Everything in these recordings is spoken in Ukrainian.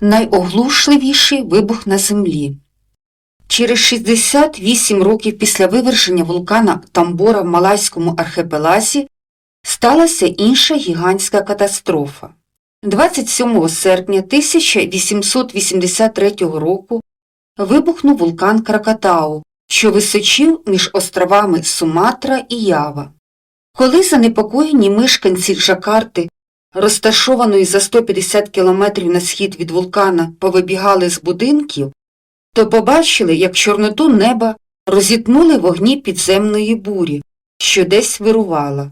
найоглушливіший вибух на землі. Через 68 років після виверження вулкана Тамбора в Малайському архипелазі сталася інша гігантська катастрофа. 27 серпня 1883 року вибухнув вулкан Кракатау, що височив між островами Суматра і Ява. Коли занепокоєні мешканці Джакарти, розташованої за 150 кілометрів на схід від вулкана, повибігали з будинків, то побачили, як чорноту неба розітнули вогні підземної бурі, що десь вирувала.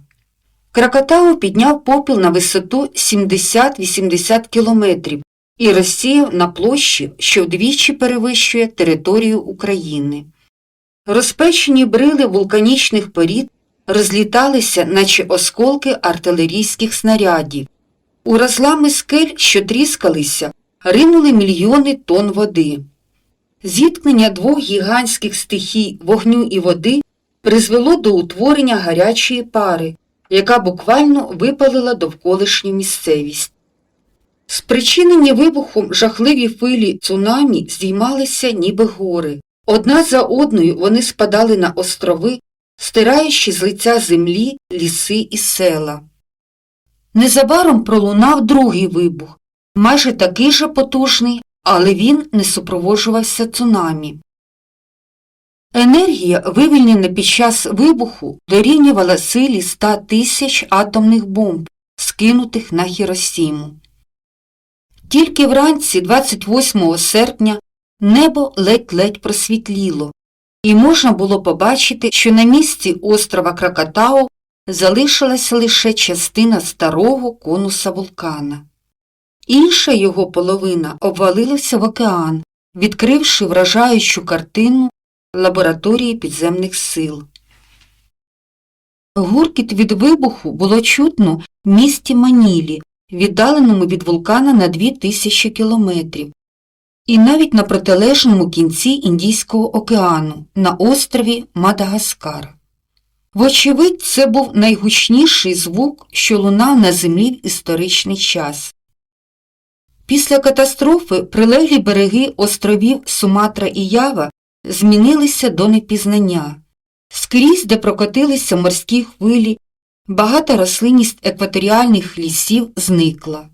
Кракатау підняв попіл на висоту 70-80 кілометрів і розсіяв на площі, що вдвічі перевищує територію України. Розпечені брили вулканічних порід розліталися, наче осколки артилерійських снарядів. У розлами скель, що тріскалися, ринули мільйони тонн води. Зіткнення двох гігантських стихій вогню і води призвело до утворення гарячої пари, яка буквально випалила довколишню місцевість. Спричинені вибухом жахливі хвилі цунамі здіймалися ніби гори. Одна за одною вони спадали на острови, стираючи з лиця землі ліси і села. Незабаром пролунав другий вибух, майже такий же потужний, але він не супроводжувався цунамі. Енергія, вивільнена під час вибуху, дорівнювала силі 100 тисяч атомних бомб, скинутих на Хіросіму. Тільки вранці 28 серпня небо ледь-ледь просвітліло, і можна було побачити, що на місці острова Кракатау залишилася лише частина старого конуса вулкана. Інша його половина обвалилася в океан, відкривши вражаючу картину лабораторії підземних сил. Гуркіт від вибуху було чутно в місті Манілі, віддаленому від вулкана на 2000 кілометрів, і навіть на протилежному кінці Індійського океану на острові Мадагаскар. Вочевидь, це був найгучніший звук, що лунав на землі в історичний час. Після катастрофи прилеглі береги островів Суматра і Ява змінилися до непізнання. Скрізь, де прокотилися морські хвилі, багата рослинність екваторіальних лісів зникла.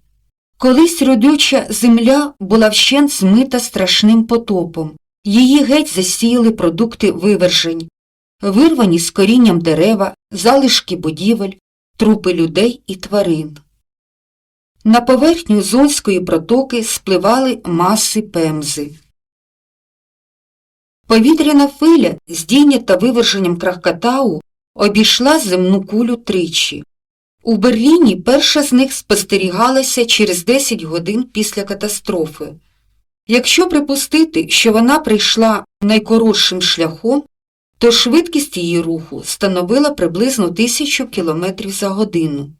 Колись родюча земля була вщент змита страшним потопом, її геть засіяли продукти вивержень, вирвані з корінням дерева, залишки будівель, трупи людей і тварин. На поверхню Зонської протоки спливали маси пемзи. Повітряна хвиля, здійнята виверженням Крахкатау, обійшла земну кулю тричі. У Берліні перша з них спостерігалася через 10 годин після катастрофи. Якщо припустити, що вона прийшла найкоротшим шляхом, то швидкість її руху становила приблизно 1000 км за годину.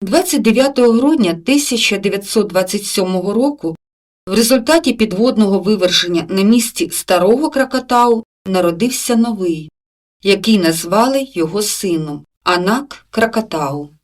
29 грудня 1927 року в результаті підводного виверження на місці старого Кракатау народився новий, який назвали його сином Анак Кракатау.